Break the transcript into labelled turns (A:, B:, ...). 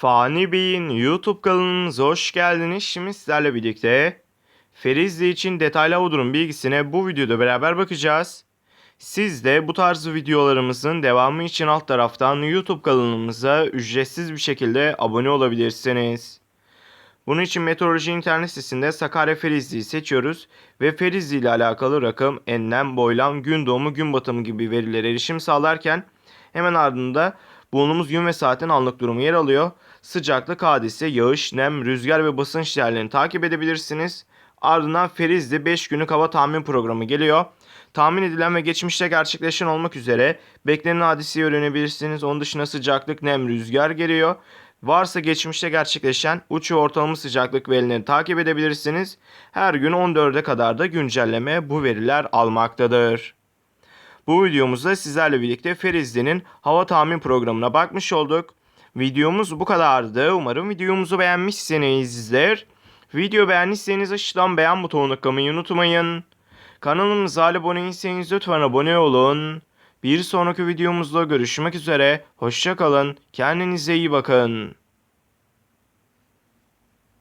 A: Fani Bey'in YouTube kanalımıza hoş geldiniz. Şimdi sizlerle birlikte Ferizli için detaylı hava durum bilgisine bu videoda beraber bakacağız. Siz de bu tarz videolarımızın devamı için alt taraftan YouTube kanalımıza ücretsiz bir şekilde abone olabilirsiniz. Bunun için meteoroloji internet sitesinde Sakarya Ferizli'yi seçiyoruz ve Ferizli ile alakalı rakım, enlem, boylam, gün doğumu, gün batımı gibi verilere erişim sağlarken hemen ardında bulunduğumuz gün ve saatin anlık durumu yer alıyor. Sıcaklık, hadise, yağış, nem, rüzgar ve basınç değerlerini takip edebilirsiniz. Ardından Ferizli 5 günlük hava tahmin programı geliyor. Tahmin edilen ve geçmişte gerçekleşen olmak üzere beklenen hadiseyi öğrenebilirsiniz. Onun dışında sıcaklık, nem, rüzgar geliyor. Varsa geçmişte gerçekleşen uç ve ortalama sıcaklık verilerini takip edebilirsiniz. Her gün 14'e kadar da güncelleme bu veriler almaktadır. Bu videomuzda sizlerle birlikte Ferizli'nin hava tahmin programına bakmış olduk. Videomuz bu kadardı. Umarım videomuzu beğenmişsinizdir. Video beğendiyseniz aşağıdan beğen butonuna tıklamayı unutmayın. Kanalımıza abone lütfen abone olun. Bir sonraki videomuzda görüşmek üzere. Hoşçakalın. Kendinize iyi bakın.